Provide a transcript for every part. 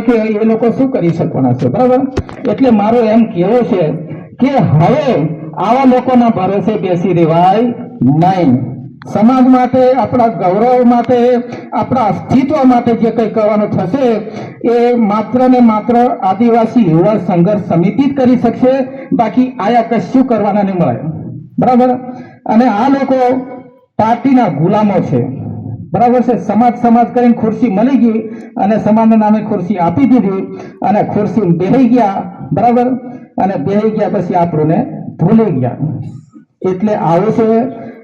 કે એ લોકો શું કરી શકવાના છે? બરાબર? એટલે મારો એમ કહેવો છે કે હવે આવા લોકોના ભરોસે બેસી રહેવાય નહીં. સમાજ માટે, આપણા ગૌરવ માટે, આપણા અસ્તિત્વ માટે જે કંઈ કરવાનું થશે, એ માત્ર ને માત્ર આદિવાસી યુવા સંઘર્ષ સમિતિ જ કરી શકશે. બાકી આયા કશું કરવાના નહીં મળે. બરાબર? અને આ લોકો પાર્ટીના ગુલામો છે. બરાબર છે? સમાજ સમાજ કરીને ખુરશી મળી ગઈ અને સમાજના નામે ખુરશી આપી દીધી અને ખુરશી બેહી ગયા. બરાબર? અને બેહી ગયા પછી આપણને ભૂલી ગયા. એટલે આવું છે,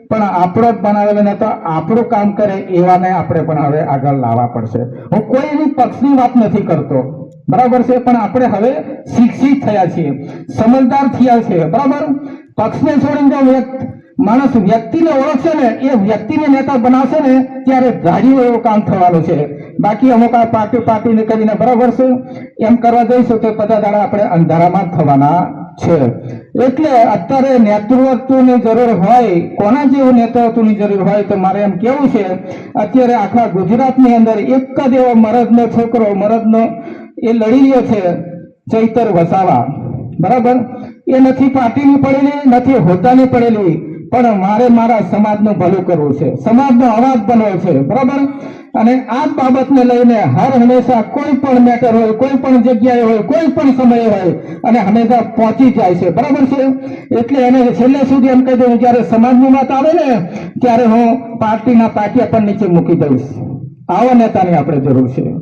પણ આપણો જ બનાવેલો ને તો આપણું કામ કરે એવાને આપણે પણ હવે આગળ લાવવા પડશે. હું કોઈ એવી પક્ષની વાત નથી કરતો. બરાબર છે? પણ આપણે હવે શિક્ષિત થયા છીએ. સમજદાર થયા છે બરાબર? પક્ષને છોડીને જો વ્યક્ત માણસ વ્યક્તિને ઓળખશે ને, એ વ્યક્તિને નેતા બનાવશે ને, ત્યારે ગાડીઓ એવો કામ થવાનું છે. બાકી અમુક આ પાર્ટી પાર્ટીને કરીને બરાબર છે. એમ કરવા જઈશું તો બધા દાડા આપણે અંધારામાં થવાના છે. એટલે અત્યારે નેતૃત્વની જરૂર હોય, કોના જેવું નેતૃત્વની જરૂર હોય તો મારે એમ કેવું છે, અત્યારે આખા ગુજરાતની અંદર એક જ એવો મરદનો છોકરો, મરદનો એ લડી રહ્યો છે, ચૈતર વસાવા. બરાબર? એ નથી પાર્ટીની પડેલી, નથી હોદ્દાની પડેલી. પણ મારે મારા સમાજનું ભલું કરવું છે. સમાજનો અવાજ બનવો છે. બરાબર? અને આ બાબતને લઈને હર હંમેશા કોઈ પણ મેટર હોય, કોઈ પણ જગ્યાએ હોય, કોઈ પણ સમયે હોય, અને હંમેશા પહોંચી જાય છે. બરાબર છે? એટલે એને છેલ્લે સુધી એમ કહી દઉં, જ્યારે સમાજની વાત આવે ને, ત્યારે હું પાર્ટીના પાટિયા પણ નીચે મૂકી દઈશ. આવા નેતાની આપણે જરૂર છે.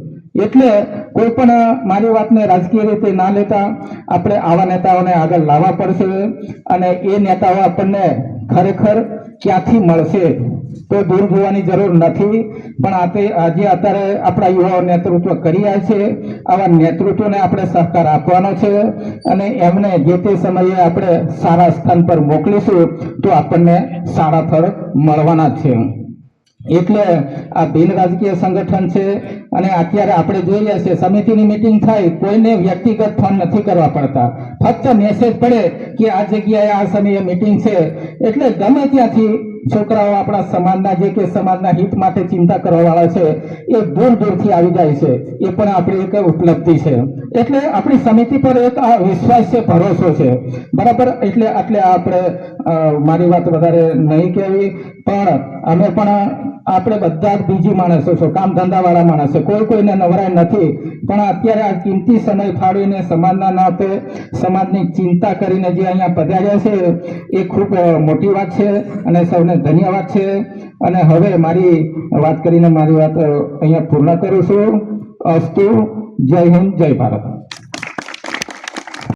એટલે કોઈ પણ મારી વાતને રાજકીય રીતે ના લેતા, આપણે આવા નેતાઓને આગળ લાવવા પડશે, અને એ નેતાઓ આપણને ખરેખર ક્યાંથી મળશે તો દૂર જોવાની જરૂર નથી. પણ આજે અત્યારે આપણા યુવાઓ નેતૃત્વ કરી રહ્યા છે. આવા નેતૃત્વને આપણે સહકાર આપવાનો છે અને એમને જે તે સમયે આપણે સારા સ્થાન પર મોકલીશું તો આપણને સારા ફળ મળવાના છે. એટલે આ બિન રાજકીય સંગઠન છે અને અત્યારે આપણે જોઈ રહ્યા છીએ, સમિતિની મિટિંગ થાય, કોઈને વ્યક્તિગત ફોન નથી કરવા પડતા. ફક્ત મેસેજ પડે કે આ જગ્યાએ આ સમયે મિટિંગ છે. એટલે ગમે ત્યાંથી છોકરાઓ આપણા સમાજના જે કે સમાજના હિત માટે ચિંતા કરવા વાળા છે, એ દૂર દૂરથી આવી જાય છે. એ પણ આપણી એક ઉપલબ્ધિ છે. એટલે આપણી સમિતિ પર એક આ વિશ્વાસ છે ભરોસો છે. બરાબર? એટલે એટલે આપણે મારી વાત વધારે નહીં કહેવી, પણ અમે પણ આપણે બધા જ બીજી માણસો છો, કામ ધંધા વાળા માણસો કોઈ કોઈને નવરાય નથી, પણ અત્યારે આ કિંમતી સમય ફાળવીને સમાજના નાતે સમાજની ચિંતા કરીને જે અહીંયા પધાર્યા છે, એ ખૂબ મોટી વાત છે અને સૌને ધન્યવાદ છે. અને હવે મારી વાત કરીને મારી વાત અહીંયા પૂર્ણ કરું છું. અસ્તુ. જય હિન્દ જય ભારત